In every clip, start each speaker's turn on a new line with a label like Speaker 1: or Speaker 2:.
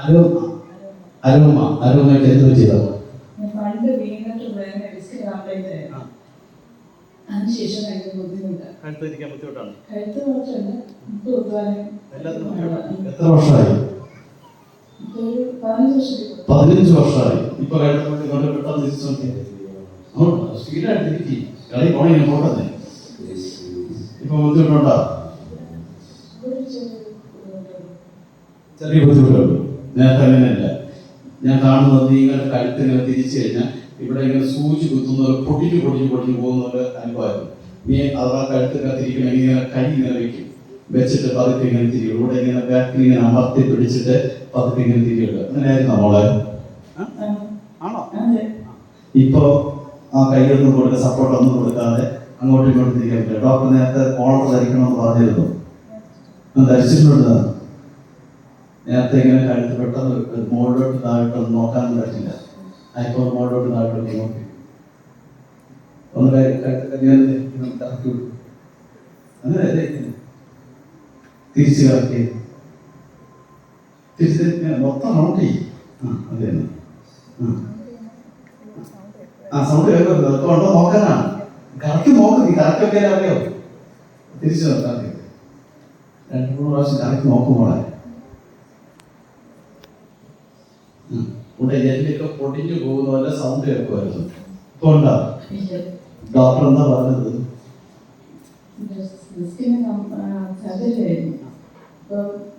Speaker 1: അരുമ അരുമ അരുമയ്ക്ക് എന്ത് പറ്റിയതോ
Speaker 2: പണ്ട് വീണിട്ട് വേറെ ഡിസ്ക് കംപ്ലൈന്റ് അതിനുശേഷം ഭയങ്കര ബുദ്ധിമുട്ട്.
Speaker 3: കഴുത്ത് ഇരിക്കാൻ ബുദ്ധിമുട്ടാണ്?
Speaker 2: കഴുത്ത് കുറച്ചുണ്ട്. മുട്ട് കുത്തുവാനും
Speaker 1: എത്ര വർഷമായി?
Speaker 2: പതിനഞ്ച്
Speaker 1: വർഷമായി. ഇപ്പൊ കഴിഞ്ഞ കൊണ്ട് പെട്ടെന്ന് തിരിച്ചു നോക്കി സ്പീഡായിട്ട് തിരിക്കി കളി പോണെങ്കിൽ പോട്ടെ. ഇപ്പൊ ബുദ്ധിമുട്ടുണ്ടോ
Speaker 2: ഒരു ചെറിയ ബുദ്ധിമുട്ടുണ്ട്.
Speaker 1: ചെറിയ ബുദ്ധിമുട്ടുണ്ട്. നേരത്തെ അങ്ങനെയല്ല ഞാൻ കാണുന്നത് നിങ്ങളുടെ കഴുത്ത് ഇങ്ങനെ തിരിച്ചു കഴിഞ്ഞാൽ ഇവിടെ ഇങ്ങനെ സൂചി കുത്തുന്നവർ പൊടിഞ്ഞു പൊടിഞ്ഞു പൊടിഞ്ഞു പോകുന്ന ഒരു അനുഭവമായിരുന്നു. നീ അഥവാ കഴുത്ത് ഇങ്ങനെ തിരിക്കണമെങ്കിൽ ഇങ്ങനെ കൈ ഇങ്ങനെ വെക്കും. വെച്ചിട്ട് പതുക്കെ ഇങ്ങനെ തിരിയും. ഇവിടെ ഇങ്ങനെ ബാക്കിൽ ഇങ്ങനെ അമർത്തി പിടിച്ചിട്ട് പതുക്കെ ഇങ്ങനെ തിരിയുള്ളൂ അങ്ങനെയായിരുന്നു മോളെ.
Speaker 3: ആണോ.
Speaker 1: ഇപ്പോ ആ കൈയൊന്നും കൊടുക്കുക സപ്പോർട്ട് ഒന്നും കൊടുക്കാതെ അങ്ങോട്ടും ഇങ്ങോട്ടും തിരിക്കാൻ പറ്റില്ല. ഡോക്ടർ നേരത്തെ കോളർ ധരിക്കണമെന്ന് പറഞ്ഞിരുന്നു. ഞാൻ ധരിച്ചിട്ടുണ്ട്? നേരത്തെ ഇങ്ങനെ കഴുത്ത് പെട്ടെന്ന് മുകളിലോട്ട് താഴോട്ടൊന്നും നോക്കാൻ പറ്റില്ല അതിപ്പോൾ മുകളിലോട്ട് താഴോട്ടൊക്കെ നോക്കി ഒന്ന് കൈ- കഴുത്ത് കല്യാണം കറക്കി വിടും അങ്ങനെ അല്ലേ തിരിച്ച് കറക്കി തിരിച്ച് ഇങ്ങനെ മൊത്തം നോക്കി ആ അത് തന്നെ ആ ആ സൗണ്ട് കേൾക്കുന്നത് അതൊക്കെ ഉണ്ടോ നോക്കാനാണ് കറക്റ്റ് നോക്ക് നീ കറക്റ്റ് ഒക്കെ അറിയോ തിരിച്ചു നോക്കാം രണ്ട് മൂന്ന് പ്രാവശ്യം കറക്റ്റ് നോക്കും ഇവിടെ എല്ലൊക്കെ പൊടിഞ്ഞു പോകുന്ന പോലെ സൗണ്ട് കേൾക്കുമായിരുന്നു ഇപ്പൊ ഉണ്ടാ. ഡോക്ടർ എന്താ പറഞ്ഞത്?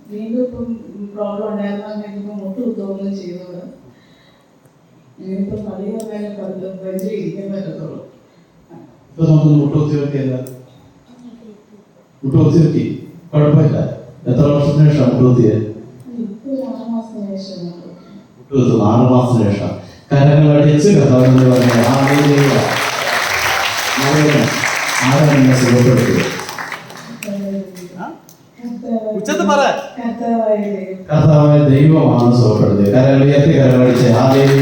Speaker 2: വീണ്ടും ഇപ്പം പ്രോബ്ലം ഉണ്ടായിരുന്നെങ്കിൽ ഇപ്പൊ മുട്ട് കുത്തുകയും ചെയ്തത് ഇനിയിപ്പോ പഴയ ബെഞ്ചിൽ ഇരിക്കാൻ പറ്റത്തുള്ളൂ
Speaker 1: ഇപ്പൊ നമുക്ക് മുട്ടുകുത്തി വെക്കില്ല മുട്ടുകുത്തി വെക്കി കുഴപ്പമില്ല. എത്ര വർഷത്തിന് ശേഷം മുട്ടുകുത്തിയെ
Speaker 2: ഇപ്പൊ ഒരു ആറ് മാസത്തിന് ശേഷം നമുക്ക്
Speaker 1: മുട്ടുകുത്തും ആറ് മാസത്തിന് ശേഷം. കരങ്ങൾ അടിച്ച് കഥാവിന്റെ പറഞ്ഞ
Speaker 3: ഉച്ചത്ത് പറ.
Speaker 2: കർത്താവായ
Speaker 1: ദൈവമാണ് സുഖപ്പെടുത്തിയത്. കരകൾ കരകളിച്ച് ഹാലേലൂയ